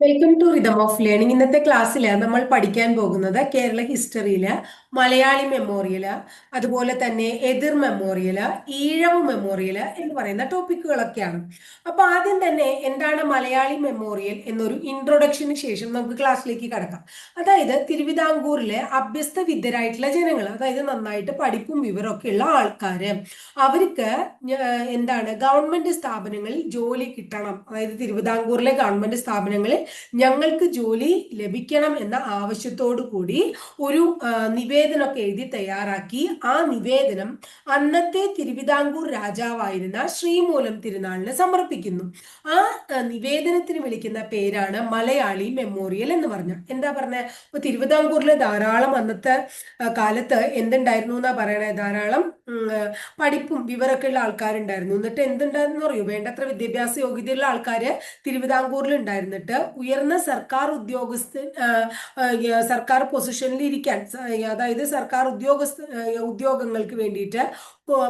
Welcome to rhythm of learning ഇന്നത്തെ ക്ലാസ്സിൽ നമ്മൾ പഠിക്കാൻ പോകുന്നത് കേരള ഹിസ്റ്ററിയിൽ മലയാളി മെമ്മോറിയൽ അതുപോലെ തന്നെ എതിർ മെമ്മോറിയൽ ഈഴവ് മെമ്മോറിയൽ എന്ന് പറയുന്ന ടോപ്പിക്കുകളൊക്കെയാണ് അപ്പൊ ആദ്യം തന്നെ എന്താണ് മലയാളി മെമ്മോറിയൽ എന്നൊരു ഇൻട്രൊഡക്ഷന് ശേഷം നമുക്ക് ക്ലാസ്സിലേക്ക് കടക്കാം. അതായത് തിരുവിതാംകൂറിലെ അഭ്യസ്ത വിദ്യരായിട്ടുള്ള ജനങ്ങൾ അതായത് നന്നായിട്ട് പഠിപ്പും വിവരമൊക്കെ ഉള്ള ആൾക്കാര് അവർക്ക് എന്താണ് ഗവൺമെന്റ് സ്ഥാപനങ്ങളിൽ ജോലി കിട്ടണം. അതായത് തിരുവിതാംകൂറിലെ ഗവൺമെന്റ് സ്ഥാപനങ്ങളിൽ ഞങ്ങൾക്ക് ജോലി ലഭിക്കണം എന്ന ആവശ്യത്തോടു കൂടി ഒരു നിവേദനമൊക്കെ എഴുതി തയ്യാറാക്കി ആ നിവേദനം അന്നത്തെ തിരുവിതാംകൂർ രാജാവായിരുന്ന ശ്രീമൂലം തിരുനാളിന് സമർപ്പിക്കുന്നു. ആ നിവേദനത്തിന് വിളിക്കുന്ന പേരാണ് മലയാളി മെമ്മോറിയൽ എന്ന് പറഞ്ഞ. എന്താ പറഞ്ഞ? തിരുവിതാംകൂറിലെ ധാരാളം അന്നത്തെ കാലത്ത് എന്തുണ്ടായിരുന്നു എന്നാ പറയണേ? ധാരാളം പഠിപ്പും വിവരമൊക്കെ ഉള്ള ആൾക്കാരുണ്ടായിരുന്നു. എന്നിട്ട് എന്തുണ്ടായിരുന്നു അറിയോ? വേണ്ടത്ര വിദ്യാഭ്യാസ യോഗ്യതയുള്ള ആൾക്കാർ തിരുവിതാംകൂറിൽ ഉണ്ടായിരുന്നിട്ട് ഉയർന്ന സർക്കാർ ഉദ്യോഗസ്ഥ സർക്കാർ പൊസിഷനിൽ ഇരിക്കാൻ അതായത് സർക്കാർ ഉദ്യോഗസ്ഥ ഉദ്യോഗങ്ങൾക്ക് വേണ്ടിയിട്ട്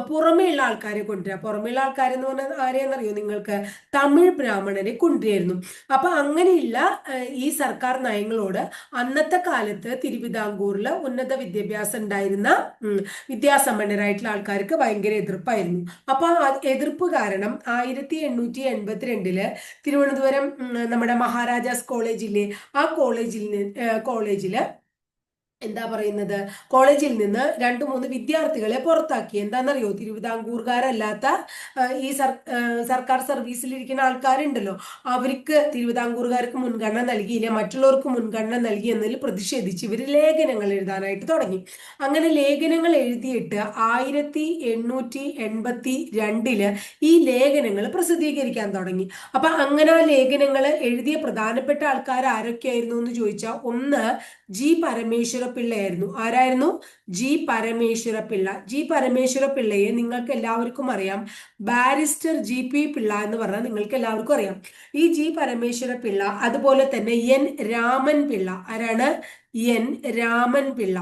പുറമേയുള്ള ആൾക്കാരെ കൊണ്ടുവരിക പുറമേയുള്ള ആൾക്കാരെന്ന് പറഞ്ഞാൽ ആരെയെന്നറിയോ? നിങ്ങൾക്ക് തമിഴ് ബ്രാഹ്മണരെ കൊണ്ടുവരുന്നു. അപ്പൊ അങ്ങനെയുള്ള ഈ സർക്കാർ നയങ്ങളോട് അന്നത്തെ കാലത്ത് തിരുവിതാംകൂറിൽ ഉന്നത വിദ്യാഭ്യാസം ഉണ്ടായിരുന്ന വിദ്യാസമ്പന്നരായിട്ടുള്ള ആൾക്കാർക്ക് ഭയങ്കര എതിർപ്പായിരുന്നു. അപ്പൊ ആ എതിർപ്പ് കാരണം ആയിരത്തി എണ്ണൂറ്റി എൺപത്തിരണ്ടിൽ തിരുവനന്തപുരം നമ്മുടെ മഹാരാജാസ് കോളേജിലെ ആ കോളേജിൽ കോളേജിൽ എന്താ പറയുന്നത്? കോളേജിൽ നിന്ന് രണ്ടു മൂന്ന് വിദ്യാർത്ഥികളെ പുറത്താക്കി. എന്താണെന്നറിയോ? തിരുവിതാംകൂർകാരല്ലാത്ത ഈ സർക്കാർ സർവീസിലിരിക്കുന്ന ആൾക്കാരുണ്ടല്ലോ. അവർക്ക് തിരുവിതാംകൂർകാർക്ക് മുൻഗണന നൽകിയില്ല മറ്റുള്ളവർക്ക് മുൻഗണന നൽകി എന്നതിൽ പ്രതിഷേധിച്ച് ഇവർ ലേഖനങ്ങൾ എഴുതാനായിട്ട് തുടങ്ങി. അങ്ങനെ ലേഖനങ്ങൾ എഴുതിയിട്ട് ആയിരത്തി എണ്ണൂറ്റി എൺപത്തി രണ്ടിൽ ഈ ലേഖനങ്ങൾ പ്രസിദ്ധീകരിക്കാൻ തുടങ്ങി. അപ്പൊ അങ്ങനെ ആ ലേഖനങ്ങൾ എഴുതിയ പ്രധാനപ്പെട്ട ആൾക്കാർ ആരൊക്കെയായിരുന്നു എന്ന് ചോദിച്ചാൽ ഒന്ന് ജി പരമേശ്വര പിള്ളയായിരുന്നു. ആരായിരുന്നു? ജി പരമേശ്വര പിള്ള ജി പരമേശ്വര പിള്ളയെ നിങ്ങൾക്ക് എല്ലാവർക്കും അറിയാം. ബാരിസ്റ്റർ ജി പി പിള്ള എന്ന് പറഞ്ഞാൽ നിങ്ങൾക്ക് എല്ലാവർക്കും അറിയാം. ഈ ജി പരമേശ്വര പിള്ള അതുപോലെ തന്നെ എൻ രാമൻ പിള്ള. ആരാണ്? എൻ രാമൻ പിള്ള.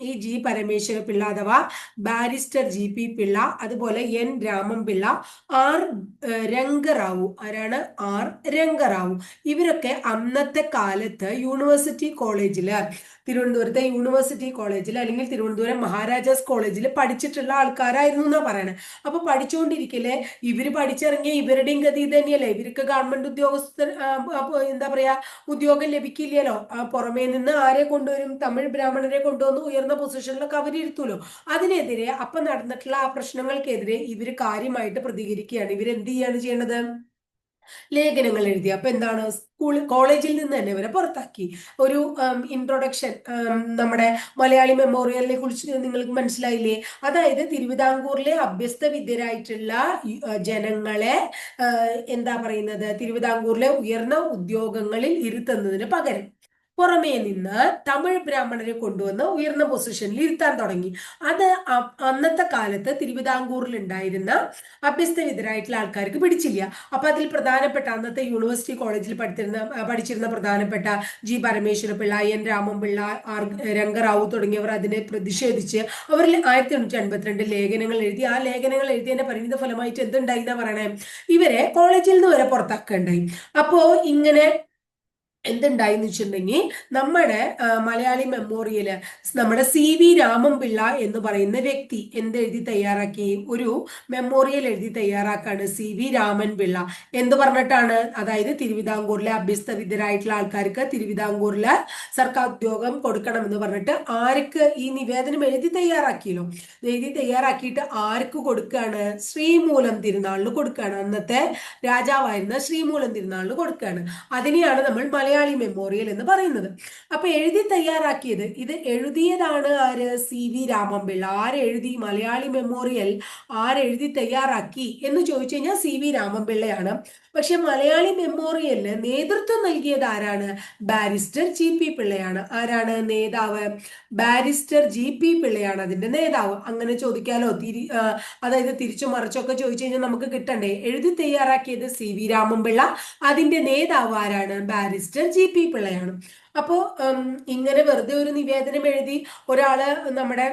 ഈ ജി പരമേശ്വര പിള്ള അഥവാ ബാരിസ്റ്റർ ജി പി പിള്ള അതുപോലെ എൻ രാമൻ പിള്ള ആർ രംഗറാവു. ആരാണ്? ആർ രംഗറാവു. ഇവരൊക്കെ അന്നത്തെ കാലത്ത് യൂണിവേഴ്സിറ്റി കോളേജിൽ തിരുവനന്തപുരത്തെ യൂണിവേഴ്സിറ്റി കോളേജിൽ അല്ലെങ്കിൽ തിരുവനന്തപുരം മഹാരാജാസ് കോളേജിൽ പഠിച്ചിട്ടുള്ള ആൾക്കാരായിരുന്നു എന്നാ പറയുന്നത് അപ്പൊ പഠിച്ചുകൊണ്ടിരിക്കലെ ഇവർ പഠിച്ചിറങ്ങിയ ഇവരുടെയും ഗതി തന്നെയല്ലേ. ഇവർക്ക് ഗവൺമെന്റ് ഉദ്യോഗസ്ഥർ എന്താ പറയാ ഉദ്യോഗം ലഭിക്കില്ലല്ലോ. പുറമേ നിന്ന് ആരെ കൊണ്ടുവരും തമിഴ് ബ്രാഹ്മണരെ കൊണ്ടുവന്ന് ഉയർന്ന പൊസിഷനിലൊക്കെ അവരിരുത്തുമല്ലോ അതിനെതിരെ അപ്പൊ നടന്നിട്ടുള്ള ആ പ്രശ്നങ്ങൾക്കെതിരെ ഇവർ കാര്യമായിട്ട് പ്രതികരിക്കുകയാണ്. ഇവരെന്ത് ചെയ്യാണ് ചെയ്യേണ്ടത് ലേഖനങ്ങൾ എഴുതി. അപ്പൊ എന്താണ്? സ്കൂൾ കോളേജിൽ നിന്ന് തന്നെ ഇവരെ പുറത്താക്കി. ഒരു ഇൻട്രൊഡക്ഷൻ നമ്മുടെ മലയാളി മെമ്മോറിയലിനെ കുറിച്ച് നിങ്ങൾക്ക് മനസ്സിലായില്ലേ? അതായത് തിരുവിതാംകൂറിലെ അഭ്യസ്ത വിദ്യരായിട്ടുള്ള ജനങ്ങളെ എന്താ പറയുന്നത്? തിരുവിതാംകൂറിലെ ഉയർന്ന ഉദ്യോഗങ്ങളിൽ ഇരുത്തുന്നതിന് പകരം. പുറമേ നിന്ന് തമിഴ് ബ്രാഹ്മണരെ കൊണ്ടുവന്ന് ഉയർന്ന പൊസിഷനിൽ ഇരുത്താൻ തുടങ്ങി. അത് അന്നത്തെ കാലത്ത് തിരുവിതാംകൂറിൽ ഉണ്ടായിരുന്ന അഭ്യസ്തവിധരായിട്ടുള്ള ആൾക്കാർക്ക് പിടിച്ചില്ല. അപ്പൊ അതിൽ പ്രധാനപ്പെട്ട അന്നത്തെ യൂണിവേഴ്സിറ്റി കോളേജിൽ പഠിച്ചിരുന്ന പഠിച്ചിരുന്ന പ്രധാനപ്പെട്ട G Parameswara Pillai N Ramanpillai R Rangarao തുടങ്ങിയവർ അതിനെ പ്രതിഷേധിച്ച് അവരിൽ ആയിരത്തി എണ്ണൂറ്റി അൻപത്തിരണ്ട് ലേഖനങ്ങൾ എഴുതി. ആ ലേഖനങ്ങൾ എഴുതിയതിന്റെ പരിണിത ഫലമായിട്ട് എന്തുണ്ടായി എന്നാ പറയണേ? ഇവരെ കോളേജിൽ നിന്ന് വരെ പുറത്താക്കുകയുണ്ടായി. അപ്പോ ഇങ്ങനെ എന്തുണ്ടായിന്ന് വെച്ചിട്ടുണ്ടെങ്കിൽ നമ്മുടെ മലയാളി മെമ്മോറിയൽ നമ്മുടെ സി വി രാമൻപിള്ള എന്ന് പറയുന്ന വ്യക്തി എന്തെഴുതി തയ്യാറാക്കി? ഒരു മെമ്മോറിയൽ എഴുതി തയ്യാറാക്കാണ് സി വി രാമൻപിള്ള. എന്ത് പറഞ്ഞിട്ടാണ്? അതായത് തിരുവിതാംകൂറിലെ അഭ്യസ്തവിദ്യരായിട്ടുള്ള ആൾക്കാർക്ക് തിരുവിതാംകൂറിലെ സർക്കാർ ഉദ്യോഗം കൊടുക്കണം എന്ന് പറഞ്ഞിട്ട് ആർക്ക് ഈ നിവേദനം എഴുതി തയ്യാറാക്കിയല്ലോ? എഴുതി തയ്യാറാക്കിയിട്ട് ആർക്ക് കൊടുക്കുകയാണ് ശ്രീമൂലം തിരുനാളിന് കൊടുക്കുകയാണ് അന്നത്തെ രാജാവായിരുന്ന ശ്രീമൂലം തിരുനാളിന് കൊടുക്കുകയാണ് അതിനെയാണ് നമ്മൾ മലയാള മലയാളി മെമ്മോറിയൽ എന്ന് പറയുന്നത്. അപ്പൊ എഴുതി തയ്യാറാക്കിയത് ഇത് എഴുതിയതാണ് ആര്? സി വി രാമൻപിള്ള ആരെഴുതി മലയാളി മെമ്മോറിയൽ ആരെഴുതി തയ്യാറാക്കി എന്ന് ചോദിച്ചു കഴിഞ്ഞാൽ സി വി രാമൻപിള്ളയാണ് പക്ഷെ മലയാളി മെമ്മോറിയലിന് നേതൃത്വം നൽകിയത് ആരാണ്? ബാരിസ്റ്റർ ജി പി പിള്ളയാണ്. ആരാണ് നേതാവ്? ബാരിസ്റ്റർ ജി പി പിള്ളയാണ് അതിന്റെ നേതാവ്. അങ്ങനെ ചോദിക്കാലോ? തിരി അതായത് തിരിച്ചു മറിച്ചൊക്കെ ചോദിച്ചു കഴിഞ്ഞാൽ നമുക്ക് കിട്ടണ്ടേ? എഴുതി തയ്യാറാക്കിയത് സി വി രാമൻപിള്ള അതിന്റെ നേതാവ് ആരാണ്? ബാരിസ്റ്റർ ജി പി പിള്ളയാണ്. അപ്പോ ഇങ്ങനെ വെറുതെ ഒരു നിവേദനം എഴുതി ഒരാൾ നമ്മുടെ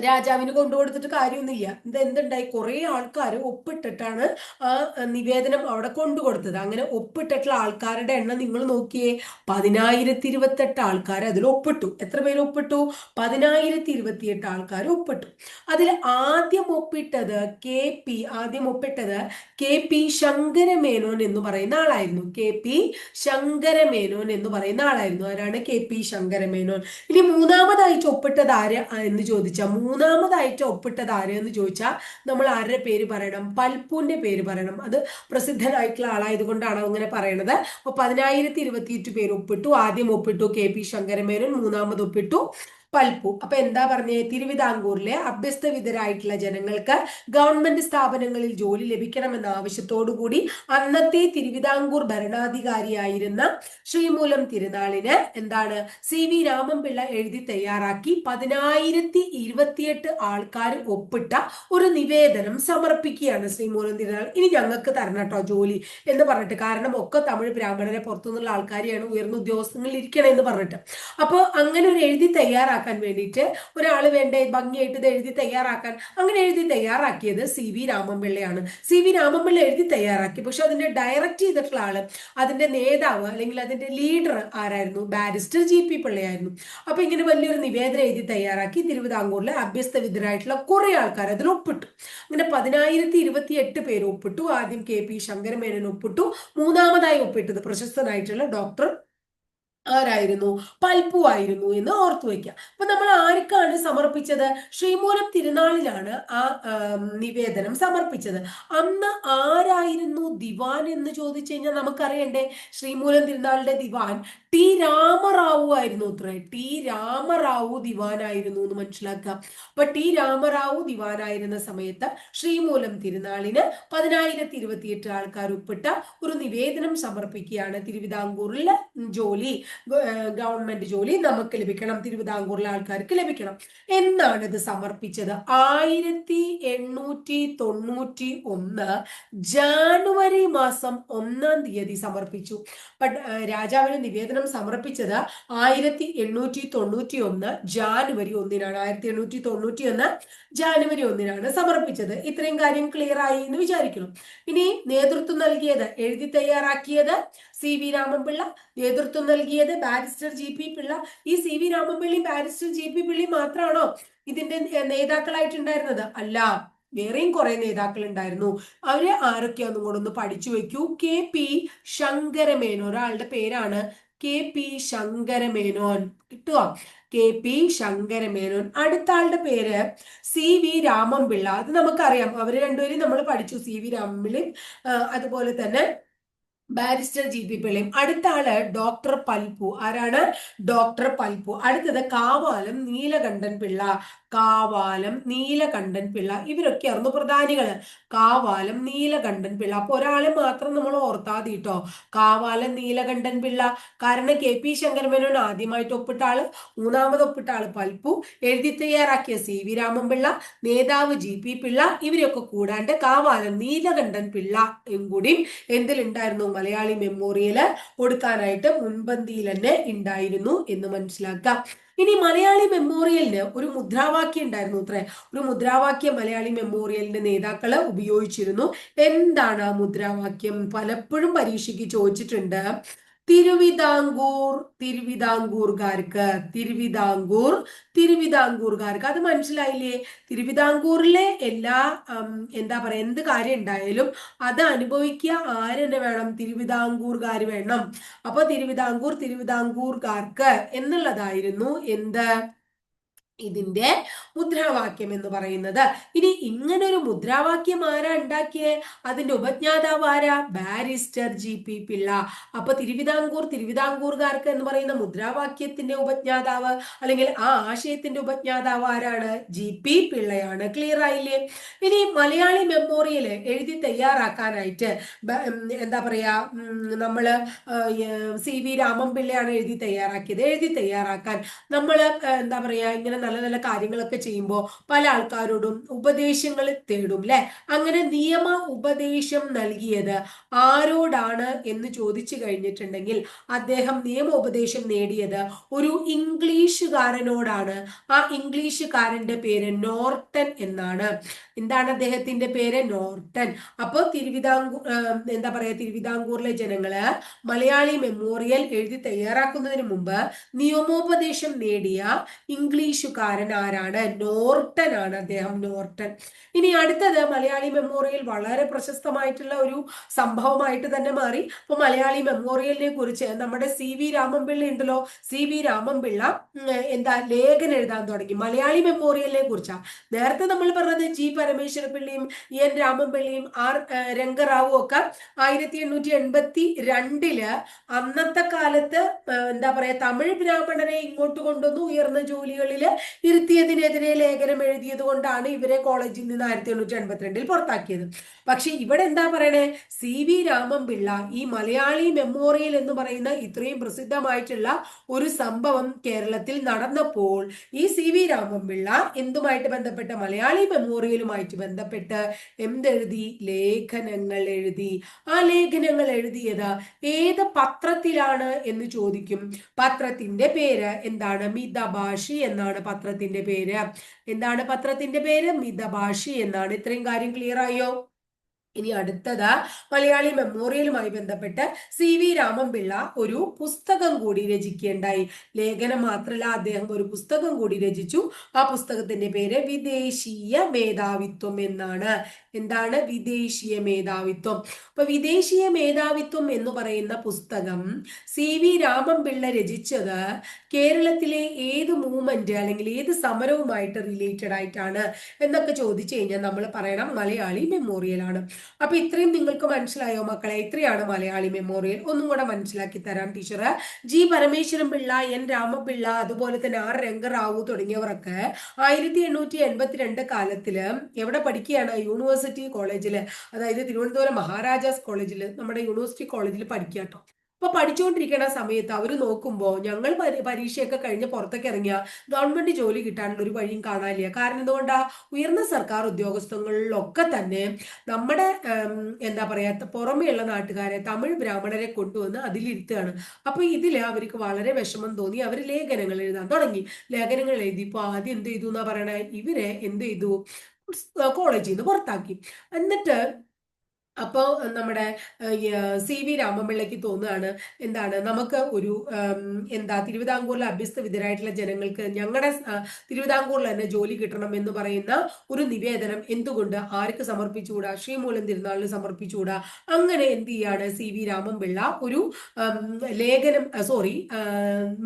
രാജാവിന് കൊണ്ടുകൊടുത്തിട്ട് കാര്യമൊന്നുമില്ല. ഇത് എന്തുണ്ടായി? കുറെ ആൾക്കാർ ഒപ്പിട്ടിട്ടാണ് ആ നിവേദനം അവിടെ കൊണ്ടുകൊടുത്തത് അങ്ങനെ ഒപ്പിട്ടിട്ടുള്ള ആൾക്കാരുടെ എണ്ണം നിങ്ങൾ നോക്കിയേ പതിനായിരത്തി ഇരുപത്തെട്ട് ആൾക്കാർ അതിൽ ഒപ്പിട്ടു. എത്ര പേര് ഒപ്പിട്ടു? പതിനായിരത്തി ഇരുപത്തിയെട്ട് ആൾക്കാർ ഒപ്പിട്ടു. അതിൽ ആദ്യം ഒപ്പിട്ടത് കെ പി ആദ്യം ഒപ്പിട്ടത് കെ പി ശങ്കരമേനോൻ എന്ന് പറയുന്ന ആളായിരുന്നു. കെ പി ശങ്കരമേനോൻ എന്ന് പറയുന്ന ആളായിരുന്നു. ആരാണ് കെ പി ശങ്കരമേനോൻ? ഇനി മൂന്നാമതായിട്ട് ഒപ്പിട്ടത് ആര് എന്ന് ചോദിച്ചാൽ മൂന്നാമതായിട്ട് ഒപ്പിട്ടത് ആര് എന്ന് ചോദിച്ചാൽ നമ്മൾ ആരുടെ പേര് പറയണം? പൽപ്പൂന്റെ പേര് പറയണം. അത് പ്രസിദ്ധനായിട്ടുള്ള ആളായതുകൊണ്ടാണ് അങ്ങനെ പറയണത്. അപ്പൊ പതിനായിരത്തി ഇരുപത്തിയെട്ട് പേര് ഒപ്പിട്ടു. ആദ്യം ഒപ്പിട്ടു കെ പി ശങ്കരമേനോൻ മൂന്നാമത് ഒപ്പിട്ടു പൽപ്പു. അപ്പൊ എന്താ പറഞ്ഞേ? തിരുവിതാംകൂറിലെ അഭ്യസ്തവിധരായിട്ടുള്ള ജനങ്ങൾക്ക് ഗവൺമെന്റ് സ്ഥാപനങ്ങളിൽ ജോലി ലഭിക്കണമെന്ന ആവശ്യത്തോടുകൂടി അന്നത്തെ തിരുവിതാംകൂർ ഭരണാധികാരിയായിരുന്ന ശ്രീമൂലം തിരുനാളിന് എന്താണ്? സി വി രാമൻപിള്ള എഴുതി തയ്യാറാക്കി പതിനായിരത്തി ഇരുപത്തിയെട്ട് ആൾക്കാർ ഒപ്പിട്ട ഒരു നിവേദനം സമർപ്പിക്കുകയാണ് ശ്രീമൂലം തിരുനാൾ. ഇനി ഞങ്ങൾക്ക് തരണം കേട്ടോ ജോലി എന്ന് പറഞ്ഞിട്ട്. കാരണം ഒക്കെ തമിഴ് ബ്രാഹ്മണരെ പുറത്തുനിന്നുള്ള ആൾക്കാരെയാണ് ഉയർന്ന ഉദ്യോഗസ്ഥങ്ങളിൽ ഇരിക്കണേ എന്ന് പറഞ്ഞിട്ട്. അപ്പോൾ അങ്ങനെ ഒരു എഴുതി തയ്യാറാക്കി തയ്യാറാക്കാൻ വേണ്ടിയിട്ട് ഒരാൾ വേണ്ടേ ഭംഗിയായിട്ട് ഇത് എഴുതി തയ്യാറാക്കാൻ. അങ്ങനെ എഴുതി തയ്യാറാക്കിയത് സി വി രാമൻപിള്ളയാണ്. സി വി രാമൻപിള്ള എഴുതി തയ്യാറാക്കി. പക്ഷെ അതിന്റെ ഡയറക്റ്റ് ചെയ്തിട്ടുള്ള ആൾ അതിന്റെ നേതാവ് അല്ലെങ്കിൽ അതിന്റെ ലീഡർ ആരായിരുന്നു? ബാരിസ്റ്റർ ജി പി പിള്ളയായിരുന്നു. അപ്പൊ ഇങ്ങനെ വലിയൊരു നിവേദനം എഴുതി തയ്യാറാക്കി തിരുവിതാംകൂറിലെ അഭ്യസ്തവിദ്യരായിട്ടുള്ള കുറെ ആൾക്കാർ അതിൽ ഒപ്പിട്ടു. അങ്ങനെ പതിനായിരത്തി ഇരുപത്തി എട്ട് പേര് ഒപ്പിട്ടു. ആദ്യം കെ പി ശങ്കരമേനൻ ഒപ്പിട്ടു. മൂന്നാമതായി ഒപ്പിട്ടത് പ്രശസ്തനായിട്ടുള്ള ഡോക്ടർ ആരായിരുന്നു? പൽപ്പു ആയിരുന്നു എന്ന് ഓർത്തു വയ്ക്കുക. അപ്പൊ നമ്മൾ ആർക്കാണ് സമർപ്പിച്ചത്? ശ്രീമൂലം തിരുനാളിലാണ് ആ നിവേദനം സമർപ്പിച്ചത്. അന്ന് ആരായിരുന്നു ദിവാൻ എന്ന് ചോദിച്ചു കഴിഞ്ഞാൽ നമുക്കറിയണ്ടേ? ശ്രീമൂലം തിരുനാളിന്റെ ദിവാൻ ടി രാമറാവു ആയിരുന്നു അത്രേ ടി രാമറാവു ദിവാനായിരുന്നു എന്ന് മനസ്സിലാക്കുക. അപ്പൊ ടി രാമറാവു ദിവാനായിരുന്ന സമയത്ത് ശ്രീമൂലം തിരുനാളിന് പതിനായിരത്തി ഇരുപത്തിയെട്ട് ആൾക്കാർ ഉൾപ്പെട്ട ഒരു നിവേദനം സമർപ്പിക്കുകയാണ് തിരുവിതാംകൂറിലെ ജോലി. ഗവൺമെന്റ് ജോലി നമുക്ക് ലഭിക്കണം. തിരുവിതാംകൂറിലെ ആൾക്കാർക്ക് ലഭിക്കണം. എന്നാണ് ഇത് സമർപ്പിച്ചത്? ആയിരത്തി എണ്ണൂറ്റി തൊണ്ണൂറ്റി ഒന്ന് ജാനുവരി മാസം ഒന്നാം തീയതി സമർപ്പിച്ചു. രാജാവിന് നിവേദനം സമർപ്പിച്ചത് ആയിരത്തി എണ്ണൂറ്റി തൊണ്ണൂറ്റി ഒന്ന് ജാനുവരി ഒന്നിനാണ്. ആയിരത്തി എണ്ണൂറ്റി തൊണ്ണൂറ്റി ഒന്ന് ജാനുവരി ഒന്നിനാണ് സമർപ്പിച്ചത്. ഇത്രയും കാര്യം ക്ലിയർ ആയി എന്ന് വിചാരിക്കുന്നു. ഇനി നേതൃത്വം നൽകിയത് എഴുതി തയ്യാറാക്കിയത് സി വി രാമൻപിള്ള. നേതൃത്വം നൽകിയത് ബാരിസ്റ്റർ ജി പി പിള്ള. ഈ C V Ramanpillai barrister G P Pillai മാത്രമാണോ ഇതിന്റെ നേതാക്കളായിട്ടുണ്ടായിരുന്നത്? അല്ല വേറെയും കുറെ നേതാക്കൾ ഉണ്ടായിരുന്നു അവരെ ആരൊക്കെയാന്നും കൂടെ ഒന്ന് പഠിച്ചു വെക്കൂ കെ പി ശങ്കരമേനോൻ ഒരാളുടെ പേരാണ്. K P Sankaramenon. കിട്ടുക കെ പി ശങ്കരമേനോൻ. അടുത്ത ആളുടെ പേര് സി വി രാമൻപിള്ള. അത് നമുക്കറിയാം. അവർ രണ്ടുപേരും നമ്മൾ പഠിച്ചു. സി വി രാമൻപിള്ളയും അതുപോലെ തന്നെ ബാരിസ്റ്റർ ജി പി പിള്ളയും. അടുത്ത ആൾ ഡോക്ടർ പൽപു ആരാണ്? ഡോക്ടർ പൽപു അടുത്തത് കാവാലം നീലകണ്ഠൻ പിള്ള. കാവാലം നീലകണ്ഠൻ പിള്ള. ഇവരൊക്കെയായിരുന്നു പ്രധാനികൾ. കാവാലം നീലകണ്ഠൻ പിള്ള. അപ്പൊ ഒരാളെ മാത്രം നമ്മൾ ഓർത്താതി കേട്ടോ കാവാലം നീലകണ്ഠൻ പിള്ള. കാരണം കെ പി ശങ്കരമേനോൻ ആദ്യമായിട്ട് ഒപ്പിട്ട ആൾ മൂന്നാമത് ഒപ്പിട്ട ആൾ പൽപ്പു. എഴുതി തയ്യാറാക്കിയ സി വി രാമൻപിള്ള നേതാവ് ജി പി പിള്ള. ഇവരെയൊക്കെ കൂടാണ്ട് കാവാലം നീലകണ്ഠൻ പിള്ള കൂടി എന്തിലുണ്ടായിരുന്നു? മലയാളി മെമ്മോറിയൽ കൊടുക്കാനായിട്ട് മുൻപന്തിയിൽ തന്നെ ഉണ്ടായിരുന്നു എന്ന് മനസ്സിലാക്കാം. ഇനി മലയാളി മെമ്മോറിയലിന് ഒരു മുദ്രാവാക്യം ഉണ്ടായിരുന്നു അത്രേ. ഒരു മുദ്രാവാക്യം മലയാളി മെമ്മോറിയലിന്റെ നേതാക്കൾ ഉപയോഗിച്ചിരുന്നു. എന്താണ് ആ മുദ്രാവാക്യം? പലപ്പോഴും പരീക്ഷയ്ക്ക് ചോദിച്ചിട്ടുണ്ട്. തിരുവിതാംകൂർ തിരുവിതാംകൂർകാർക്ക് തിരുവിതാംകൂർ തിരുവിതാംകൂർകാർക്ക്. അത് മനസ്സിലായില്ലേ? തിരുവിതാംകൂറിലെ എല്ലാ എന്താ പറയുക എന്ത് കാര്യം ഉണ്ടായാലും അത് അനുഭവിക്കുക ആരെന്നെ വേണം? തിരുവിതാംകൂർകാർ വേണം. അപ്പൊ തിരുവിതാംകൂർ തിരുവിതാംകൂർകാർക്ക് എന്നുള്ളതായിരുന്നു എന്ത്? ഇതിന്റെ മുദ്രാവാക്യം എന്ന് പറയുന്നത്. ഇനി ഇങ്ങനെ ഒരു മുദ്രാവാക്യം ആരാ ഉണ്ടാക്കിയേ? അതിന്റെ ഉപജ്ഞാതാവ് ആരാ? Barrister G P Pillai. അപ്പൊ തിരുവിതാംകൂർ തിരുവിതാംകൂർകാർക്ക് എന്ന് പറയുന്ന മുദ്രാവാക്യത്തിന്റെ ഉപജ്ഞാതാവ് അല്ലെങ്കിൽ ആ ആശയത്തിന്റെ ഉപജ്ഞാതാവ് ആരാണ്? G P പിള്ളയാണ്. ക്ലിയർ ആയില്ലേ? ഇനി മലയാളി മെമ്മോറിയൽ എഴുതി തയ്യാറാക്കാനായിട്ട് എന്താ പറയാ? നമ്മൾ സി വി രാമൻ പിള്ളയാണ് എഴുതി തയ്യാറാക്കിയത്. എഴുതി തയ്യാറാക്കാൻ നമ്മൾ എന്താ പറയാ ഇങ്ങനെ നല്ല നല്ല കാര്യങ്ങളൊക്കെ ചെയ്യുമ്പോൾ പല ആൾക്കാരോടും ഉപദേശങ്ങൾ തേടും അല്ലെ അങ്ങനെ നിയമ ഉപദേശം നൽകിയത് ആരോടാണ് എന്ന് ചോദിച്ചു കഴിഞ്ഞിട്ടുണ്ടെങ്കിൽ അദ്ദേഹം നിയമ ഉപദേശം നേടിയത് ഒരു ഇംഗ്ലീഷുകാരനോടാണ്. ആ ഇംഗ്ലീഷുകാരന്റെ പേര് നോർട്ടൻ എന്നാണ്. എന്താണ് അദ്ദേഹത്തിന്റെ പേര്? നോർട്ടൻ. അപ്പോൾ തിരുവിതാംകൂർ എന്താ പറയാ തിരുവിതാംകൂറിലെ ജനങ്ങൾ മലയാളി മെമ്മോറിയൽ എഴുതി തയ്യാറാക്കുന്നതിന് മുമ്പ് നിയമോപദേശം നേടിയ ഇംഗ്ലീഷുകാരൻ ആരാണ് നോർട്ടൻ ആണ് അദ്ദേഹം നോർട്ടൻ. ഇനി അടുത്തത് മലയാളി മെമ്മോറിയൽ വളരെ പ്രശസ്തമായിട്ടുള്ള ഒരു സംഭവമായിട്ട് തന്നെ മാറി. അപ്പൊ മലയാളി മെമ്മോറിയലിനെ കുറിച്ച് നമ്മുടെ സി വി രാമൻപിള്ള ഉണ്ടല്ലോ. സി വി രാമൻപിള്ള എന്താ ലേഖനം എഴുതാൻ തുടങ്ങി. മലയാളി മെമ്മോറിയലിനെ കുറിച്ചാ. നേരത്തെ നമ്മൾ പറഞ്ഞത് ജി പരമേശ്വര പിള്ളിയും എൻ രാമൻപിള്ളിയും ആർ രംഗറാവും ഒക്കെ ആയിരത്തി എണ്ണൂറ്റി എൺപത്തി രണ്ടിൽ അന്നത്തെ കാലത്ത് എന്താ പറയാ തമിഴ് ബ്രാഹ്മണനെ ഇങ്ങോട്ട് കൊണ്ടുവന്ന് ഉയർന്ന ജോലികളിൽ ഇരുത്തിയതിനെതിരെ ലേഖനം എഴുതിയത് കൊണ്ടാണ് ഇവരെ കോളേജിൽ നിന്ന് ആയിരത്തി എണ്ണൂറ്റി എൺപത്തിരണ്ടിൽ പുറത്താക്കിയത്. പക്ഷെ ഇവിടെ എന്താ പറയണേ? സി വി രാമൻപിള്ള ഈ മലയാളി മെമ്മോറിയൽ എന്ന് പറയുന്ന ഇത്രയും പ്രസിദ്ധമായിട്ടുള്ള ഒരു സംഭവം കേരളത്തിൽ നടന്നപ്പോൾ ഈ സി വി രാമൻപിള്ള എന്തുമായിട്ട് ബന്ധപ്പെട്ട? മലയാളി മെമ്മോറിയലുമായിട്ട് ബന്ധപ്പെട്ട് എന്തെഴുതി? ലേഖനങ്ങൾ എഴുതി. ആ ലേഖനങ്ങൾ എഴുതിയത് ഏത് പത്രത്തിലാണ് എന്ന് ചോദിക്കും. പത്രത്തിന്റെ പേര് എന്താണ്? മിതഭാഷി എന്നാണ് പത്രത്തിന്റെ പേര്. എന്താണ് പത്രത്തിന്റെ പേര്? മിതഭാഷി എന്നാണ്. ഇത്രയും കാര്യം ക്ലിയർ ആയോ? ഇനി അടുത്തത് മലയാളി മെമ്മോറിയലുമായി ബന്ധപ്പെട്ട് സി വി രാമൻപിള്ള ഒരു പുസ്തകം കൂടി രചിക്കുകയുണ്ടായി. ലേഖനം മാത്രമല്ല അദ്ദേഹം ഒരു പുസ്തകം കൂടി രചിച്ചു. ആ പുസ്തകത്തിന്റെ പേര് വിദേശീയ മേധാവിത്വം എന്നാണ്. എന്താണ് വിദേശീയ മേധാവിത്വം? അപ്പൊ വിദേശീയ മേധാവിത്വം എന്ന് പറയുന്ന പുസ്തകം സി വി രാമൻപിള്ള രചിച്ചത് കേരളത്തിലെ ഏത് മൂവ്മെന്റ് അല്ലെങ്കിൽ ഏത് സമരവുമായിട്ട് റിലേറ്റഡ് ആയിട്ടാണ് എന്നൊക്കെ ചോദിച്ചു കഴിഞ്ഞാൽ നമ്മൾ പറയണം മലയാളി മെമ്മോറിയൽ ആണ്. അപ്പൊ ഇത്രയും നിങ്ങൾക്ക് മനസ്സിലായോ മക്കളെ? ഇത്രയാണ് മലയാളി മെമ്മോറിയൽ ഒന്നും കൂടെ മനസ്സിലാക്കി തരാം teacher G Parameswaran Pillai N Ramapillai അതുപോലെ തന്നെ ആർ രംഗറാവു തുടങ്ങിയവരൊക്കെ ആയിരത്തി എണ്ണൂറ്റി എൺപത്തിരണ്ട് കാലത്തിൽ എവിടെ പഠിക്കുകയാണ്? യൂണിവേഴ്സിറ്റി കോളേജിൽ അതായത് തിരുവനന്തപുരം മഹാരാജാസ് കോളേജിൽ നമ്മുടെ യൂണിവേഴ്സിറ്റി കോളേജിൽ പഠിക്കുക കേട്ടോ. അപ്പൊ പഠിച്ചുകൊണ്ടിരിക്കുന്ന സമയത്ത് അവർ നോക്കുമ്പോൾ ഞങ്ങൾ പരീക്ഷയൊക്കെ കഴിഞ്ഞ് പുറത്തേക്ക് ഇറങ്ങിയ ഗവൺമെന്റ് ജോലി കിട്ടാനുള്ള ഒരു വഴിയും കാണാനില്ല. കാരണം എന്തുകൊണ്ടാ? ഉയർന്ന സർക്കാർ ഉദ്യോഗസ്ഥങ്ങളിലൊക്കെ തന്നെ നമ്മുടെ എന്താ പറയാ പുറമെയുള്ള നാട്ടുകാരെ തമിഴ് ബ്രാഹ്മണരെ കൊണ്ടുവന്ന് അതിലിരുത്തുകയാണ്. അപ്പൊ ഇതിൽ അവർക്ക് വളരെ വിഷമം തോന്നി. അവർ ലേഖനങ്ങൾ എഴുതാൻ തുടങ്ങി. ലേഖനങ്ങൾ എഴുതി. ഇപ്പൊ ആദ്യം എന്ത് ചെയ്തു എന്നാ പറയണേ? ഇവരെ എന്ത് ചെയ്തു? കോളേജിൽ നിന്ന് പുറത്താക്കി. എന്നിട്ട് അപ്പോൾ നമ്മുടെ സി വി രാമപിള്ളയ്ക്ക് തോന്നുകയാണ് എന്താണ് നമുക്ക് ഒരു എന്താ തിരുവിതാംകൂറിലെ അഭ്യസ്ത വിധരായിട്ടുള്ള ജനങ്ങൾക്ക് ഞങ്ങളുടെ തിരുവിതാംകൂറിൽ തന്നെ ജോലി കിട്ടണം എന്ന് പറയുന്ന ഒരു നിവേദനം എന്തുകൊണ്ട് ആർക്ക് സമർപ്പിച്ചുകൂടാ? ശ്രീമൂലം തിരുനാളിന് സമർപ്പിച്ചുകൂടാ? അങ്ങനെ എന്ത് ചെയ്യാണ് സി വി രാമൻപിള്ള ഒരു ലേഖനം സോറി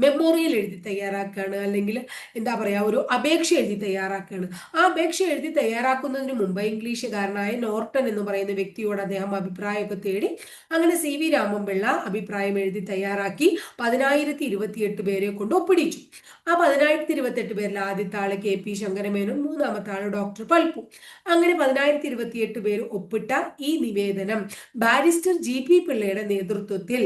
മെമ്മോറിയൽ എഴുതി തയ്യാറാക്കുകയാണ് അല്ലെങ്കിൽ എന്താ പറയാ ഒരു അപേക്ഷ എഴുതി തയ്യാറാക്കുകയാണ്. ആ അപേക്ഷ എഴുതി തയ്യാറാക്കുന്നതിന് മുമ്പ് ഇംഗ്ലീഷുകാരനായ നോർട്ടൺ എന്ന് പറയുന്ന വ്യക്തിയോട് അദ്ദേഹത്തോട് അദ്ദേഹം അഭിപ്രായമൊക്കെ തേടി അങ്ങനെ സി വി രാമൻപിള്ള അഭിപ്രായം എഴുതി തയ്യാറാക്കി പതിനായിരത്തി ഇരുപത്തിയെട്ട് പേരെ കൊണ്ട് ഒപ്പിടിച്ചു. ആ പതിനായിരത്തി ഇരുപത്തെട്ട് പേരിൽ ആദ്യത്തെ ആൾ കെ പി ശങ്കരമേനും മൂന്നാമത്തെ ആൾ ഡോക്ടർ പൽപ്പു. അങ്ങനെ പതിനായിരത്തി ഇരുപത്തിയെട്ട് പേര് ഒപ്പിട്ട ഈ നിവേദനം ബാരിസ്റ്റർ ജി പി പിള്ളയുടെ നേതൃത്വത്തിൽ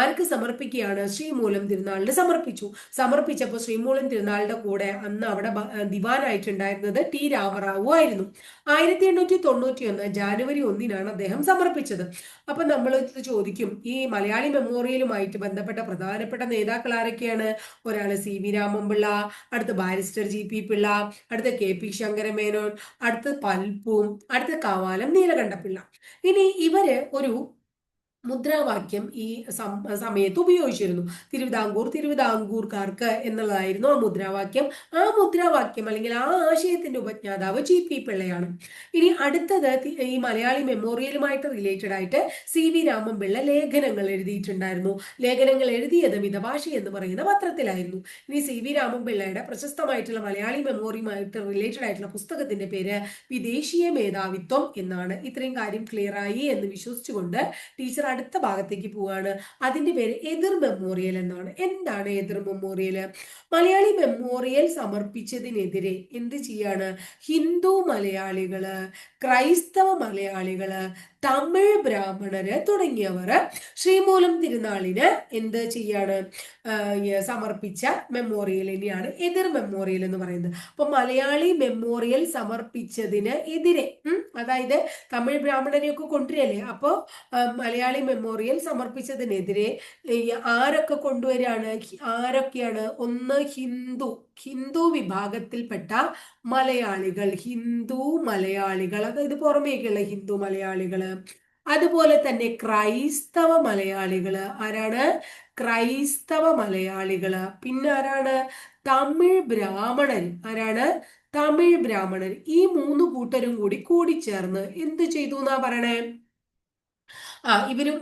ആർക്ക് സമർപ്പിക്കുകയാണ്? ശ്രീമൂലം തിരുനാളിന് സമർപ്പിച്ചു. സമർപ്പിച്ചപ്പോൾ ശ്രീമൂലം തിരുനാളിന്റെ കൂടെ അന്ന് അവിടെ ദിവാനായിട്ടുണ്ടായിരുന്നത് ടി രാമറാവു ആയിരുന്നു. ആയിരത്തി എണ്ണൂറ്റി തൊണ്ണൂറ്റി ഒന്ന് ജാനുവരി ഒന്നിനാണ് അദ്ദേഹം സമർപ്പിച്ചത്. അപ്പൊ നമ്മൾ ചോദിക്കും ഈ മലയാളി മെമ്മോറിയലുമായിട്ട് ബന്ധപ്പെട്ട പ്രധാനപ്പെട്ട നേതാക്കൾ ആരൊക്കെയാണ് ഒരാൾ സി വി രാമൻപിള്ള അടുത്ത ബാരിസ്റ്റർ ജി പി പിള്ള അടുത്ത കെ പി ശങ്കരമേനോൻ അടുത്ത പൽപ്പും അടുത്ത കവാലം നീലകണ്ഠപിള്ള. ഇനി ഇവർ ഒരു മുദ്രാവാക്യം ഈ സമയത്ത് ഉപയോഗിച്ചിരുന്നു. തിരുവിതാംകൂർ തിരുവിതാംകൂർക്കാർക്ക് എന്നുള്ളതായിരുന്നു ആ മുദ്രാവാക്യം. ആ മുദ്രാവാക്യം അല്ലെങ്കിൽ ആ ആശയത്തിന്റെ ഉപജ്ഞാതാവ് ജി പി പിള്ളയാണ്. ഇനി അടുത്തത് ഈ മലയാളി മെമ്മോറിയലുമായിട്ട് റിലേറ്റഡ് ആയിട്ട് സി വി രാമൻപിള്ള ലേഖനങ്ങൾ എഴുതിയിട്ടുണ്ടായിരുന്നു. ലേഖനങ്ങൾ എഴുതിയത് മിതഭാഷ എന്ന് പറയുന്ന പത്രത്തിലായിരുന്നു. ഇനി സി വി രാമൻപിള്ളയുടെ പ്രശസ്തമായിട്ടുള്ള മലയാളി മെമ്മോറിയുമായിട്ട് റിലേറ്റഡ് ആയിട്ടുള്ള പുസ്തകത്തിന്റെ പേര് വിദേശീയ മേധാവിത്വം എന്നാണ്. ഇത്രയും കാര്യം ക്ലിയർ ആയി എന്ന് വിശ്വസിച്ചുകൊണ്ട് ടീച്ചർ അടുത്ത ഭാഗത്തേക്ക് പോവാണ്. അതിന്റെ പേര് എതിർ മെമ്മോറിയൽ എന്നാണ്. എന്താണ് എതിർ മെമ്മോറിയൽ മലയാളി മെമ്മോറിയൽ സമർപ്പിച്ചതിനെതിരെ എന്ത് ചെയ്യാണ്? ഹിന്ദു മലയാളികൾ ക്രൈസ്തവ മലയാളികൾ തമിഴ് ബ്രാഹ്മണര് തുടങ്ങിയവർ ശ്രീമൂലം തിരുനാളിന് എന്ത് ചെയ്യാണ് സമർപ്പിച്ച മെമ്മോറിയലിനെയാണ് എതിർ മെമ്മോറിയൽ എന്ന് പറയുന്നത്. അപ്പൊ മലയാളി മെമ്മോറിയൽ സമർപ്പിച്ചതിന് എതിരെ അതായത് തമിഴ് ബ്രാഹ്മണരെയൊക്കെ കൊണ്ടുവരല്ലേ? അപ്പോൾ മലയാളി മെമ്മോറിയൽ സമർപ്പിച്ചതിനെതിരെ ആരൊക്കെ കൊണ്ടുവരാണ്? ആരൊക്കെയാണ്? ഒന്ന് ഹിന്ദു ഹിന്ദു വിഭാഗത്തിൽപ്പെട്ട മലയാളികൾ ഹിന്ദു മലയാളികൾ അതായത് പുറമേക്കുള്ള ഹിന്ദു മലയാളികൾ. അതുപോലെ തന്നെ ക്രൈസ്തവ മലയാളികൾ ആരാണ്? ക്രൈസ്തവ മലയാളികൾ പിന്നെ ആരാണ്? തമിഴ് ബ്രാഹ്മണൻ. ആരാണ്? തമിഴ് ബ്രാഹ്മണൻ. ഈ മൂന്ന് കൂട്ടരും കൂടി കൂടിച്ചേർന്ന് എന്ത് ചെയ്തു എന്നാ പറയണേ? ആ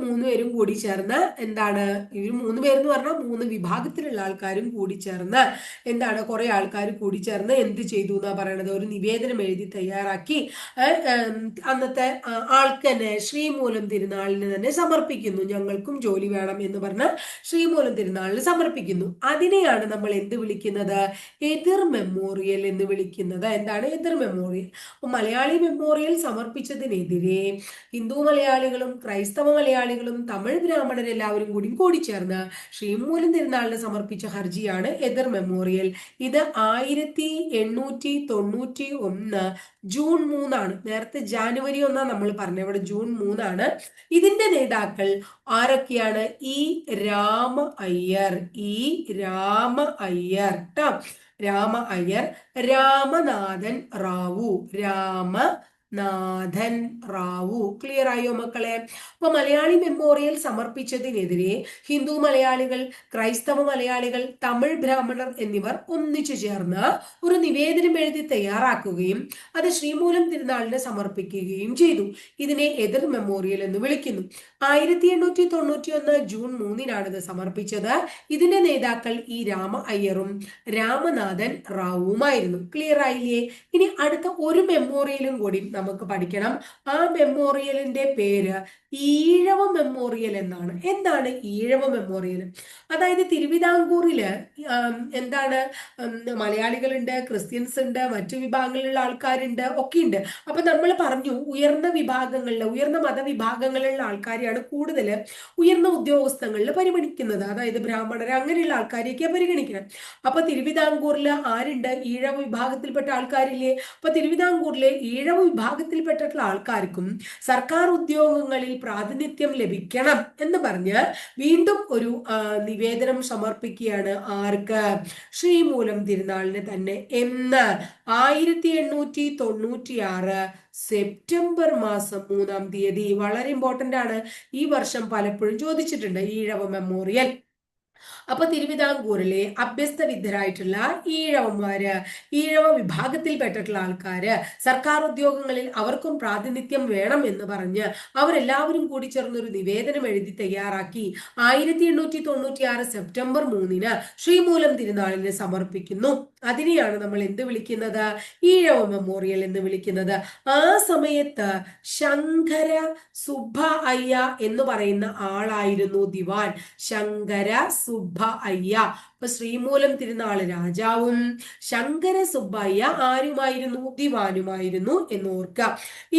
മൂന്ന് പേരും കൂടി ചേർന്ന് എന്താണ് ഇവർ മൂന്ന് പേരെന്ന് പറഞ്ഞാൽ മൂന്ന് വിഭാഗത്തിലുള്ള ആൾക്കാരും കൂടി ചേർന്ന് എന്താണ് കുറെ ആൾക്കാർ കൂടി ചേർന്ന് എന്ത് ചെയ്തു എന്നാ പറയണത്? ഒരു നിവേദനം എഴുതി തയ്യാറാക്കി അന്നത്തെ ആൾക്ക് തന്നെ ശ്രീമൂലം തിരുനാളിന് തന്നെ സമർപ്പിക്കുന്നു. ഞങ്ങൾക്കും ജോലി വേണം എന്ന് പറഞ്ഞ് ശ്രീമൂലം തിരുനാളിന് സമർപ്പിക്കുന്നു. അതിനെയാണ് നമ്മൾ എന്ത് വിളിക്കുന്നത്? എതിർ മെമ്മോറിയൽ എന്ന് വിളിക്കുന്നത്. എന്താണ് എതിർ മെമ്മോറിയൽ? മലയാളി മെമ്മോറിയൽ സമർപ്പിച്ചതിനെതിരെ ഹിന്ദു മലയാളികളും ക്രൈസ്തവ മലയാളികളും തമിഴ് ബ്രാഹ്മണരെല്ലാവരും കൂടി കൂടിച്ചേർന്ന് ശ്രീമൂലം തിരുനാളിന് സമർപ്പിച്ച ഹർജിയാണ് എതിർ മെമ്മോറിയൽ. ഇത് ആയിരത്തി എണ്ണൂറ്റി തൊണ്ണൂറ്റി ഒന്ന് ജൂൺ മൂന്നാണ്. നേരത്തെ ജാനുവരി ഒന്നാണ് നമ്മൾ പറഞ്ഞത്. ഇവിടെ ജൂൺ മൂന്നാണ്. ഇതിന്റെ നേതാക്കൾ ആരൊക്കെയാണ്? ഇ രാമ അയ്യർ. ഇ രാമ അയ്യർ ട്ടോ. രാമ അയ്യർ രാമനാഥൻ റാവു രാമനാഥൻ റാവു ക്ലിയർ ആയോ മക്കളെ? അപ്പൊ മലയാളി മെമ്മോറിയൽ സമർപ്പിച്ചതിനെതിരെ ഹിന്ദു മലയാളികൾ ക്രൈസ്തവ മലയാളികൾ തമിഴ് ബ്രാഹ്മണർ എന്നിവർ ഒന്നിച്ചു ചേർന്ന് ഒരു നിവേദനം എഴുതി തയ്യാറാക്കുകയും അത് ശ്രീമൂലം തിരുനാളിന് സമർപ്പിക്കുകയും ചെയ്തു. ഇതിനെ എതിർ മെമ്മോറിയൽ എന്ന് വിളിക്കുന്നു. ആയിരത്തി എണ്ണൂറ്റി തൊണ്ണൂറ്റി ഒന്ന് ജൂൺ മൂന്നിനാണ് ഇത് സമർപ്പിച്ചത്. ഇതിന്റെ നേതാക്കൾ ഈ രാമ അയ്യറും രാമനാഥൻ റാവുമായിരുന്നു ക്ലിയർ ആയില്ലേ? ഇനി അടുത്ത ഒരു മെമ്മോറിയലും കൂടി നമുക്ക് പഠിക്കണം. ആ മെമ്മോറിയലിന്റെ പേര് ഈഴവ മെമ്മോറിയൽ എന്നാണ്. എന്താണ് ഈഴവ മെമ്മോറിയൽ അതായത് തിരുവിതാംകൂറിൽ എന്താണ് മലയാളികളുണ്ട് ക്രിസ്ത്യൻസ് ഉണ്ട് മറ്റു വിഭാഗങ്ങളിലുള്ള ആൾക്കാരുണ്ട് ഒക്കെ ഉണ്ട് അപ്പൊ നമ്മൾ പറഞ്ഞു ഉയർന്ന വിഭാഗങ്ങളിൽ ഉയർന്ന മതവിഭാഗങ്ങളിലുള്ള ആൾക്കാരെയാണ് കൂടുതൽ ഉയർന്ന ഉദ്യോഗസ്ഥങ്ങളിൽ പരിഗണിക്കുന്നത്. അതായത് ബ്രാഹ്മണർ അങ്ങനെയുള്ള ആൾക്കാരെയൊക്കെ പരിഗണിക്കണം. അപ്പൊ തിരുവിതാംകൂറിൽ ആരുണ്ട്? ഈഴവ വിഭാഗത്തിൽപ്പെട്ട ആൾക്കാരില്ലേ? അപ്പൊ തിരുവിതാംകൂറിലെ ഈഴവ വിഭാഗത്തിൽപ്പെട്ടിട്ടുള്ള ആൾക്കാർക്കും സർക്കാർ ഉദ്യോഗങ്ങളിൽ പ്രാതിനിധ്യം ലഭിക്കണം എന്ന് പറഞ്ഞ് വീണ്ടും ഒരു നിവേദനം സമർപ്പിക്കുകയാണ് ആർക്ക്? ശ്രീമൂലം തിരുനാളിന് തന്നെ എന്ന്. ആയിരത്തി എണ്ണൂറ്റി തൊണ്ണൂറ്റി ആറ് സെപ്റ്റംബർ മാസം മൂന്നാം തീയതി. വളരെ ഇമ്പോർട്ടന്റ് ആണ്. ഈ വർഷം പലപ്പോഴും ചോദിച്ചിട്ടുണ്ട്. ഈഴവ മെമ്മോറിയൽ. അപ്പൊ തിരുവിതാംകൂറിലെ അഭ്യസ്ത വിദ്യരായിട്ടുള്ള ഈഴവന്മാര് ഈഴവ വിഭാഗത്തിൽപ്പെട്ടിട്ടുള്ള ആൾക്കാര് സർക്കാർ ഉദ്യോഗങ്ങളിൽ അവർക്കും പ്രാതിനിധ്യം വേണം എന്ന് പറഞ്ഞ് അവരെല്ലാവരും കൂടി ചേർന്നൊരു നിവേദനം എഴുതി തയ്യാറാക്കി ആയിരത്തി എണ്ണൂറ്റി തൊണ്ണൂറ്റി ആറ് സെപ്റ്റംബർ മൂന്നിന് ശ്രീമൂലം തിരുനാളിന് സമർപ്പിക്കുന്നു. അതിനെയാണ് നമ്മൾ എന്ത് വിളിക്കുന്നത്? ഈഴവ മെമ്മോറിയൽ എന്ന് വിളിക്കുന്നത്. ആ സമയത്ത് ശങ്കര സുബ്ബ അയ്യ എന്ന് പറയുന്ന ആളായിരുന്നു ദിവാൻ. ശങ്കര സുബ്ബ അയ്യ അപ്പൊ ശ്രീമൂലം തിരുനാൾ രാജാവും ശങ്കര സുബ്ബയ്യ ആരുമായിരുന്നു? ദിവാനുമായിരുന്നു എന്ന് ഓർക്കുക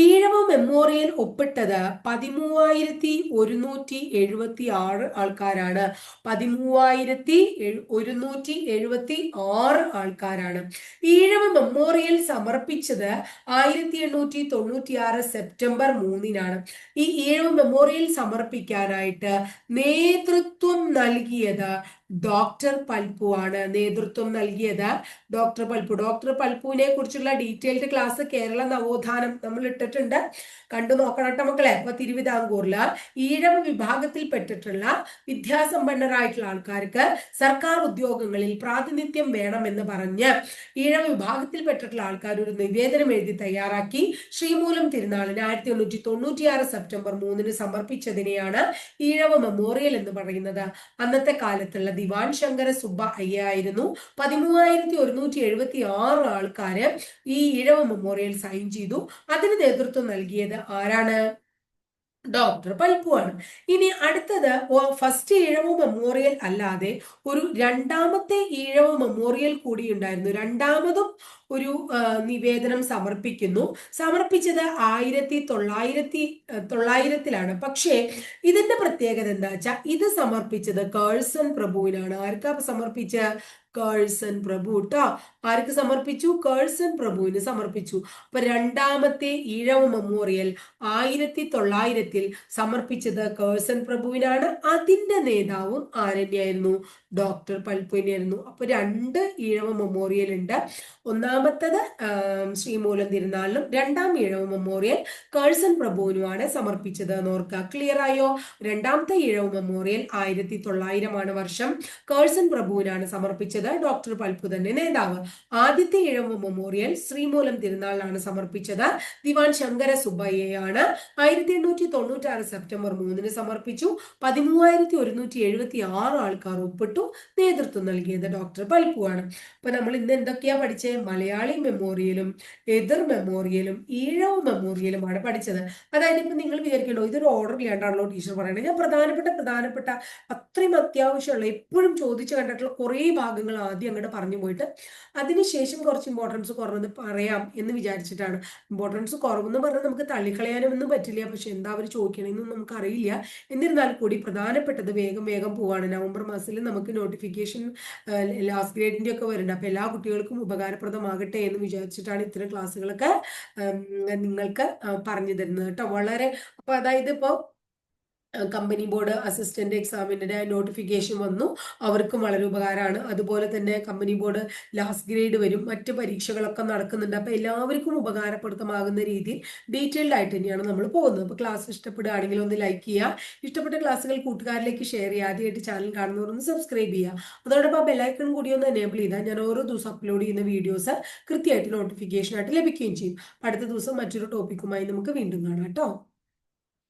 ഈഴവ മെമ്മോറിയൽ ഒപ്പിട്ടത് പതിമൂവായിരത്തി ഒരുന്നൂറ്റി എഴുപത്തി ആറ് ആൾക്കാരാണ്. പതിമൂവായിരത്തി ഒരുന്നൂറ്റി എഴുപത്തി ആറ് ആൾക്കാരാണ്. ഈഴവ മെമ്മോറിയൽ സമർപ്പിച്ചത് ആയിരത്തി എണ്ണൂറ്റി തൊണ്ണൂറ്റി ആറ് സെപ്റ്റംബർ മൂന്നിനാണ്. ഈ ഈഴവ മെമ്മോറിയൽ സമർപ്പിക്കാനായിട്ട് നേതൃത്വം നൽകിയത് ഡോക്ടർ പൽപ്പു ആണ് നേതൃത്വം നൽകിയത്. ഡോക്ടർ പൽപ്പു ഡോക്ടർ പൽപ്പുവിനെ കുറിച്ചുള്ള ഡീറ്റെയിൽഡ് ക്ലാസ് കേരള നവോത്ഥാനം നമ്മൾ ഇട്ടിട്ടുണ്ട്. കണ്ടു നോക്കണം കേട്ടോ മക്കളെ. അപ്പൊ തിരുവിതാംകൂറിൽ ഈഴവ വിഭാഗത്തിൽപ്പെട്ടിട്ടുള്ള വിദ്യാസമ്പന്നരായിട്ടുള്ള ആൾക്കാർക്ക് സർക്കാർ ഉദ്യോഗങ്ങളിൽ പ്രാതിനിധ്യം വേണമെന്ന് പറഞ്ഞ് ഈഴവ വിഭാഗത്തിൽപ്പെട്ടിട്ടുള്ള ആൾക്കാർ ഒരു നിവേദനം എഴുതി തയ്യാറാക്കി. ശ്രീമൂലം തിരുനാളിന് ആയിരത്തി എണ്ണൂറ്റി തൊണ്ണൂറ്റിയാറ് സെപ്റ്റംബർ മൂന്നിന് സമർപ്പിച്ചതിനെയാണ് ഈഴവ മെമ്മോറിയൽ എന്ന് പറയുന്നത്. അന്നത്തെ കാലത്തുള്ള ദിവാൻ ശങ്കര സുബ്ബ അയ്യായിരുന്നു പതിമൂവായിരത്തി ഒരുന്നൂറ്റി എഴുപത്തി ആറ് ആൾക്കാര് ഈ ഇഴവ മെമ്മോറിയൽ സൈൻ ചെയ്തു. അതിന് നേതൃത്വം നൽകിയത് ആരാണ്? ഡോക്ടർ പൽപ്പുവാണ് ഇനി അടുത്തത് ഫസ്റ്റ് ഈഴവ് മെമ്മോറിയൽ അല്ലാതെ ഒരു രണ്ടാമത്തെ ഈഴവ് മെമ്മോറിയൽ കൂടി ഉണ്ടായിരുന്നു. രണ്ടാമതും ഒരു നിവേദനം സമർപ്പിക്കുന്നു. സമർപ്പിച്ചത് ആയിരത്തി തൊള്ളായിരത്തി തൊള്ളായിരത്തിലാണ്. പക്ഷേ ഇതിന്റെ പ്രത്യേകത എന്താ വെച്ചാൽ ഇത് സമർപ്പിച്ചത് കേൾസൺ പ്രഭുവിനാണ്. ആർക്കാ സമർപ്പിച്ച കേൾസൺ പ്രഭു കേട്ടോ ആർക്ക് സമർപ്പിച്ചു? കേൾസൺ പ്രഭുവിന് സമർപ്പിച്ചു. അപ്പൊ രണ്ടാമത്തെ ഈഴവ മെമ്മോറിയൽ ആയിരത്തി തൊള്ളായിരത്തിൽ സമർപ്പിച്ചത് കേൾസൺ പ്രഭുവിനാണ്. അതിന്റെ നേതാവും ആരന്യായിരുന്നു? ഡോക്ടർ പൽപ്പുവിനായിരുന്നു അപ്പൊ രണ്ട് ഈഴവ മെമ്മോറിയൽ ഉണ്ട്. ഒന്നാമത്തത് ശ്രീമൂലം തിരുനാളിനും രണ്ടാം ഇഴവ് മെമ്മോറിയൽ കേഴ്സൺ പ്രഭുവിനുമാണ് സമർപ്പിച്ചത് ഓർക്കുക. ക്ലിയർ ആയോ? രണ്ടാമത്തെ ഇഴവ് മെമ്മോറിയൽ ആയിരത്തി തൊള്ളായിരമാണ് വർഷം കേഴ്സൺ പ്രഭുവിനാണ് സമർപ്പിച്ചത്. ഡോക്ടർ പൽപ്പു തന്നെ നേതാവ്. ആദ്യത്തെ ഇഴവ് മെമ്മോറിയൽ ശ്രീമൂലം തിരുനാളിനാണ് സമർപ്പിച്ചത്. ദിവാൻ ശങ്കര സുബയ്യയാണ് ആയിരത്തി എണ്ണൂറ്റി തൊണ്ണൂറ്റി ആറ് സെപ്റ്റംബർ മൂന്നിന് സമർപ്പിച്ചു. പതിമൂവായിരത്തി ഒരുന്നൂറ്റി എഴുപത്തി ആറ് ആൾക്കാർ ഒപ്പിട്ടു. നേതൃത്വം നൽകിയത് ഡോക്ടർ പൽപ്പു ആണ്. അപ്പൊ നമ്മൾ ഇന്ന് എന്തൊക്കെയാ പഠിച്ചത് മലയാളി മെമ്മോറിയലും എതിർ മെമ്മോറിയലും ഈഴവ മെമ്മോറിയലുമാണ് പഠിച്ചത്. അതായത് ഇപ്പൊ നിങ്ങൾ വിചാരിക്കണ്ടോ ഇതൊരു ഓർഡർ ഇല്ലാണ്ടാണല്ലോ ടീച്ചർ പറയുന്നത് ഞാൻ പ്രധാനപ്പെട്ട പ്രധാനപ്പെട്ട അത്രയും അത്യാവശ്യമുള്ള എപ്പോഴും ചോദിച്ചു കണ്ടിട്ടുള്ള കുറേ ഭാഗങ്ങൾ ആദ്യം അങ്ങോട്ട് പറഞ്ഞു പോയിട്ട് അതിനുശേഷം കുറച്ച് ഇമ്പോർട്ടൻസ് കുറവെന്ന് പറയാം എന്ന് വിചാരിച്ചിട്ടാണ്. ഇമ്പോർട്ടൻസ് കുറവെന്ന് പറഞ്ഞാൽ നമുക്ക് തള്ളിക്കളയാനൊന്നും പറ്റില്ല. പക്ഷെ എന്താ അവർ ചോദിക്കണമെന്നും നമുക്ക് അറിയില്ല എന്നിരുന്നാൽ കൂടി പ്രധാനപ്പെട്ടത് വേഗം വേഗം പോവാണ്. നവംബർ മാസത്തിൽ നമുക്ക് നോട്ടിഫിക്കേഷൻ ലാസ്റ്റ് ഗ്രേഡിന്റെ ഒക്കെ വരുന്നുണ്ട്. അപ്പൊ എല്ലാ കുട്ടികൾക്കും ഉപകാരപ്രദമാകട്ടെ എന്ന് വിചാരിച്ചിട്ടാണ് ഇത്തരം ക്ലാസ്സുകളൊക്കെ നിങ്ങൾക്ക് പറഞ്ഞു തരുന്നത് കേട്ടോ. വളരെ അപ്പൊ അതായത് ഇപ്പോൾ കമ്പനി ബോർഡ് അസിസ്റ്റന്റ് എക്സാമിന്റെ നോട്ടിഫിക്കേഷൻ വന്നു. അവർക്കും വളരെ ഉപകാരമാണ്. അതുപോലെ തന്നെ കമ്പനി ബോർഡ് ലാസ്റ്റ് ഗ്രേഡ് വരും. മറ്റ് പരീക്ഷകളൊക്കെ നടക്കുന്നുണ്ട്. അപ്പോൾ എല്ലാവർക്കും ഉപകാരപ്രദമാകുന്ന രീതിയിൽ ഡീറ്റെയിൽഡ് ആയിട്ട് തന്നെയാണ് നമ്മൾ പോകുന്നത്. അപ്പോൾ ക്ലാസ് ഇഷ്ടപ്പെടുകയാണെങ്കിൽ ഒന്ന് ലൈക്ക് ചെയ്യുക. ഇഷ്ടപ്പെട്ട ക്ലാസ്സുകൾ കൂട്ടുകാരിലേക്ക് ഷെയർ ചെയ്യുക. ആദ്യമായിട്ട് ചാനൽ കാണുന്നവർ ഒന്ന് സബ്സ്ക്രൈബ് ചെയ്യുക. അതോടൊപ്പം ബെല്ലൈക്കൺ കൂടി ഒന്ന് എനേബിൾ ചെയ്താൽ ഞാൻ ഓരോ ദിവസം അപ്ലോഡ് ചെയ്യുന്ന വീഡിയോസ് കൃത്യമായിട്ട് നോട്ടിഫിക്കേഷൻ ആയിട്ട് ലഭിക്കുകയും ചെയ്യും. അടുത്ത ദിവസം മറ്റൊരു ടോപ്പിക്കുമായി നമുക്ക് വീണ്ടും കാണാം കേട്ടോ.